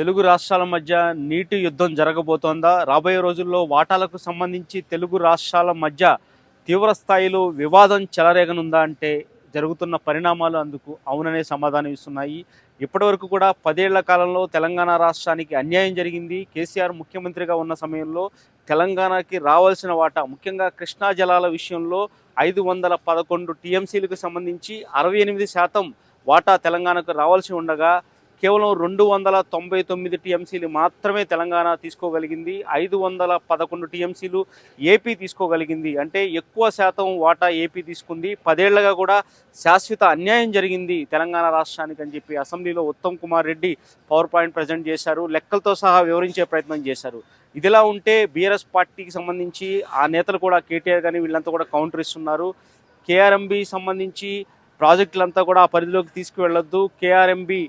తెలుగు రాష్ట్రాల మధ్య నీటి యుద్ధం జరగబోతోందా? రాబోయే రోజుల్లో వాటాలకు సంబంధించి తెలుగు రాష్ట్రాల మధ్య తీవ్ర స్థాయిలో వివాదం చెలరేగనుందా అంటే జరుగుతున్న పరిణామాలు అందుకు అవుననే సమాధానం ఇస్తున్నాయి. ఇప్పటివరకు కూడా పదేళ్ళ కాలంలో తెలంగాణ రాష్ట్రానికి అన్యాయం జరిగింది. కేసీఆర్ ముఖ్యమంత్రిగా ఉన్న సమయంలో తెలంగాణకి రావాల్సిన వాటా ముఖ్యంగా కృష్ణా జలాల విషయంలో ఐదు వందల పదకొండు టీఎంసీలకు సంబంధించి అరవై ఎనిమిది శాతం వాటా తెలంగాణకు రావాల్సి ఉండగా కేవలం రెండు వందల తొంభై తొమ్మిది టీఎంసీలు మాత్రమే తెలంగాణ తీసుకోగలిగింది. ఐదు వందల పదకొండు టీఎంసీలు ఏపీ తీసుకోగలిగింది. అంటే ఎక్కువ శాతం వాటా ఏపీ తీసుకుంది. పదేళ్ళుగా కూడా శాశ్వత అన్యాయం జరిగింది తెలంగాణ రాష్ట్రానికి అని చెప్పి అసెంబ్లీలో Uttam Kumar Reddy power point present చేశారు. లెక్కలతో సహా వివరించే ప్రయత్నం చేశారు. ఇదిలా ఉంటే బీఆర్ఎస్ పార్టీకి సంబంధించి ఆ నేతలు కూడా కేటీఆర్ కానీ వీళ్ళంతా కూడా కౌంటర్ ఇస్తున్నారు. కేఆర్ఎంబి సంబంధించి ప్రాజెక్టులంతా కూడా ఆ పరిధిలోకి తీసుకువెళ్ళొద్దు. కేఆర్ఎంబి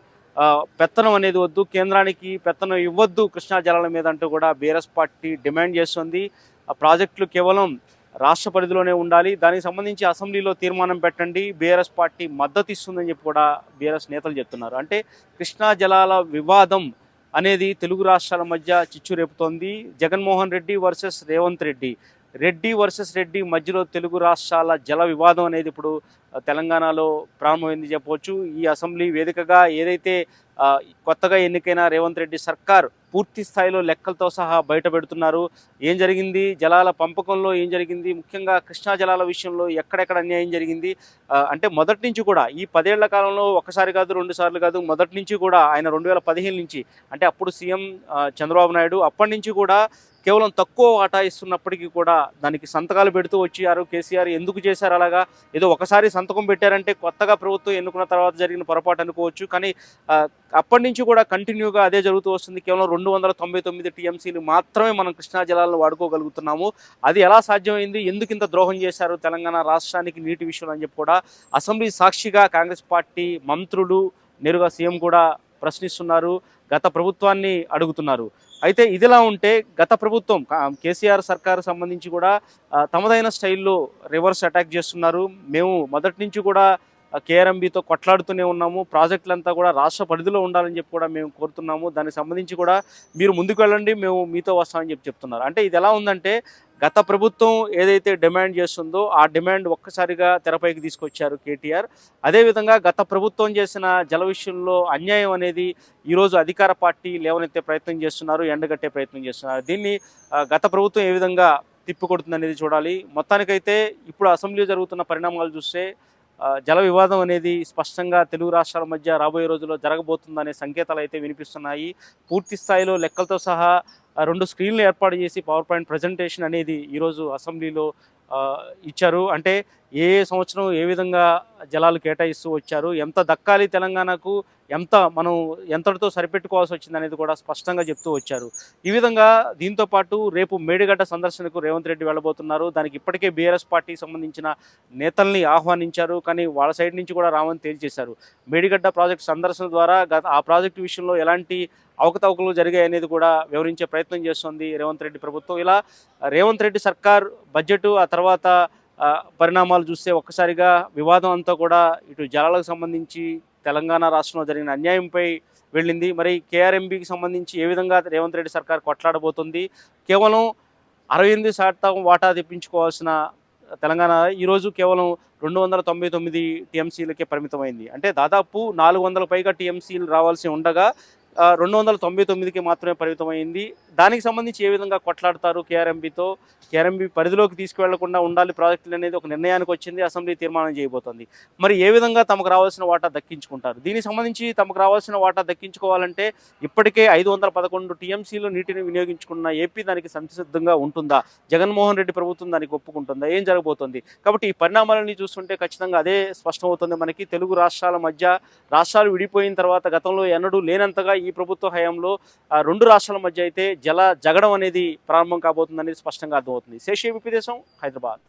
పెత్తనం అనేది వద్దు కేంద్రానికి పెత్తనం ఇవ్వద్దు కృష్ణా జలాల మీద అంటూ కూడా బీఆర్ఎస్ పార్టీ డిమాండ్ చేస్తుంది. ఆ ప్రాజెక్టులు కేవలం రాష్ట్ర పరిధిలోనే ఉండాలి. దానికి సంబంధించి అసెంబ్లీలో తీర్మానం పెట్టండి. బీఆర్ఎస్ పార్టీ మద్దతు ఇస్తుందని చెప్పి కూడా బీఆర్ఎస్ నేతలు చెప్తున్నారు. అంటే కృష్ణా జలాల వివాదం అనేది తెలుగు రాష్ట్రాల మధ్య చిచ్చు రేపుతోంది. జగన్మోహన్ రెడ్డి వర్సెస్ రేవంత్ రెడ్డి. రెడ్డి వర్సెస్ రెడ్డి మధ్యలో తెలుగు రాష్ట్రాల జల వివాదం అనేది ఇప్పుడు తెలంగాణలో ప్రారంభమైంది చెప్పవచ్చు. ఈ అసెంబ్లీ వేదికగా ఏదైతే కొత్తగా ఎన్నికైన రేవంత్ రెడ్డి సర్కార్ పూర్తి స్థాయిలో లెక్కలతో సహా బయట పెడుతున్నారు. ఏం జరిగింది? జలాల పంపకంలో ఏం జరిగింది? ముఖ్యంగా కృష్ణా జలాల విషయంలో ఎక్కడెక్కడ అన్యాయం జరిగింది? అంటే మొదటి నుంచి కూడా ఈ పదేళ్ళ కాలంలో ఒకసారి కాదు రెండు సార్లు కాదు మొదటి నుంచి కూడా ఆయన రెండు వేల పదిహేను నుంచి అంటే అప్పుడు సీఎం చంద్రబాబు నాయుడు అప్పటి నుంచి కూడా కేవలం తక్కువ వాటా ఇస్తున్నప్పటికీ కూడా దానికి సంతకాలు పెడుతూ వచ్చారు. కేసీఆర్ ఎందుకు చేశారు అలాగా? ఏదో ఒకసారి సంతకం పెట్టారంటే కొత్తగా ప్రభుత్వం ఎన్నుకున్న తర్వాత జరిగిన పొరపాటు అనుకోవచ్చు. కానీ అప్పటి నుంచి కూడా కంటిన్యూగా అదే జరుగుతూ వస్తుంది. కేవలం రెండు వందల తొంభై తొమ్మిది టీఎంసీలు మాత్రమే మనం కృష్ణా జలాలను వాడుకోగలుగుతున్నాము. అది ఎలా సాధ్యమైంది? ఎందుకు ఇంత ద్రోహం చేశారు తెలంగాణ రాష్ట్రానికి నీటి విషయంలో అని చెప్పి కూడా అసెంబ్లీ సాక్షిగా కాంగ్రెస్ పార్టీ మంత్రులు నేరుగా సీఎం కూడా ప్రశ్నిస్తున్నారు గత ప్రభుత్వాన్ని అడుగుతున్నారు. అయితే ఇదిలా ఉంటే గత ప్రభుత్వం కేసీఆర్ సర్కార్ సంబంధించి కూడా తమదైన స్టైల్లో రివర్స్ అటాక్ చేస్తున్నారు. మేము మొదటి నుంచి కూడా కేఆర్ఎంబితో కొట్లాడుతూనే ఉన్నాము. ప్రాజెక్టులంతా కూడా రాష్ట్ర పరిధిలో ఉండాలని చెప్పి కూడా మేము కోరుతున్నాము. దానికి సంబంధించి కూడా మీరు ముందుకు వెళ్ళండి మేము మీతో వస్తామని చెప్పి చెప్తున్నారు. అంటే ఇది ఎలా ఉందంటే గత ప్రభుత్వం ఏదైతే డిమాండ్ చేస్తుందో ఆ డిమాండ్ ఒక్కసారిగా తెరపైకి తీసుకొచ్చారు కేటీఆర్. అదేవిధంగా గత ప్రభుత్వం చేసిన జల విషయంలో అన్యాయం అనేది ఈరోజు అధికార పార్టీ లేవనెత్తే ప్రయత్నం చేస్తున్నారు ఎండగట్టే ప్రయత్నం చేస్తున్నారు. దీన్ని గత ప్రభుత్వం ఏ విధంగా తిప్పికొడుతుంది అనేది చూడాలి. మొత్తానికైతే ఇప్పుడు అసెంబ్లీ జరుగుతున్న పరిణామాలు చూస్తే జల వివాదం అనేది స్పష్టంగా తెలుగు రాష్ట్రాల మధ్య రాబోయే రోజుల్లో జరగబోతుందనే సంకేతాలు అయితే వినిపిస్తున్నాయి. పూర్తి స్థాయిలో లెక్కలతో సహా రెండు స్క్రీన్లు ఏర్పాటు చేసి పవర్ పాయింట్ ప్రజెంటేషన్ అనేది ఈరోజు అసెంబ్లీలో ఇచ్చారు. అంటే ఏ సంవత్సరం ఏ విధంగా జలాలు కేటాయిస్తూ వచ్చారు ఎంత దక్కాలి తెలంగాణకు ఎంత మనం ఎంతటితో సరిపెట్టుకోవాల్సి వచ్చింది అనేది కూడా స్పష్టంగా చెప్తూ వచ్చారు. ఈ విధంగా దీంతో పాటు రేపు మేడిగడ్డ సందర్శనకు రేవంత్ రెడ్డి వెళ్ళబోతున్నారు. దానికి ఇప్పటికే బీఆర్ఎస్ పార్టీ సంబంధించిన నేతల్ని ఆహ్వానించారు. కానీ వాళ్ళ సైడ్ నుంచి కూడా రామని తేల్చేశారు. మేడిగడ్డ ప్రాజెక్ట్ సందర్శన ద్వారా గత ఆ ప్రాజెక్టు విషయంలో ఎలాంటి అవకతవకలు జరిగాయి అనేది కూడా వివరించే ప్రయత్నం చేస్తుంది రేవంత్ రెడ్డి ప్రభుత్వం. ఇలా రేవంత్ రెడ్డి సర్కార్ బడ్జెట్ ఆ తర్వాత తర్వాత పరిణామాలు చూస్తే ఒక్కసారిగా వివాదం అంతా కూడా ఇటు జలాలకు సంబంధించి తెలంగాణ రాష్ట్రంలో జరిగిన అన్యాయంపై వెళ్ళింది. మరి కేఆర్ఎంబికి సంబంధించి ఏ విధంగా రేవంత్ రెడ్డి సర్కార్ కొట్లాడబోతుంది? కేవలం అరవై ఎనిమిది శాతం వాటా తెప్పించుకోవాల్సిన తెలంగాణ ఈరోజు కేవలం రెండు వందల తొంభై తొమ్మిది టీఎంసీలకే పరిమితమైంది. అంటే దాదాపు నాలుగు వందల పైగా టీఎంసీలు రావాల్సి ఉండగా రెండు వందల తొంభై తొమ్మిదికి మాత్రమే పరిమితమైంది. దానికి సంబంధించి ఏ విధంగా కొట్లాడతారు కేఆర్ఎంబితో కేఆర్ఎంబి పరిధిలోకి తీసుకువెళ్ళకుండా ఉండాలి ప్రాజెక్టులు అనేది ఒక నిర్ణయానికి వచ్చింది అసెంబ్లీ తీర్మానం చేయబోతోంది. మరి ఏ విధంగా తమకు రావాల్సిన వాటా దక్కించుకుంటారు? దీనికి సంబంధించి తమకు రావాల్సిన వాటా దక్కించుకోవాలంటే ఇప్పటికే ఐదు వందల పదకొండు టీఎంసీలు నీటిని వినియోగించుకున్న ఏపీ దానికి సంసిద్ధంగా ఉంటుందా? జగన్మోహన్ రెడ్డి ప్రభుత్వం దానికి ఒప్పుకుంటుందా? ఏం జరగబోతుంది? కాబట్టి ఈ పరిణామాలని చూస్తుంటే ఖచ్చితంగా అదే స్పష్టమవుతుంది మనకి. తెలుగు రాష్ట్రాల మధ్య రాష్ట్రాలు విడిపోయిన తర్వాత గతంలో ఎన్నడూ లేనంతగా ఈ ప్రభుత్వ హయాంలో రెండు రాష్ట్రాల మధ్య అయితే జల జగడం అనేది ప్రారంభం కాబోతుంది అనేది స్పష్టంగా అర్థమవుతుంది. శేషే విపి దేశం హైదరాబాద్.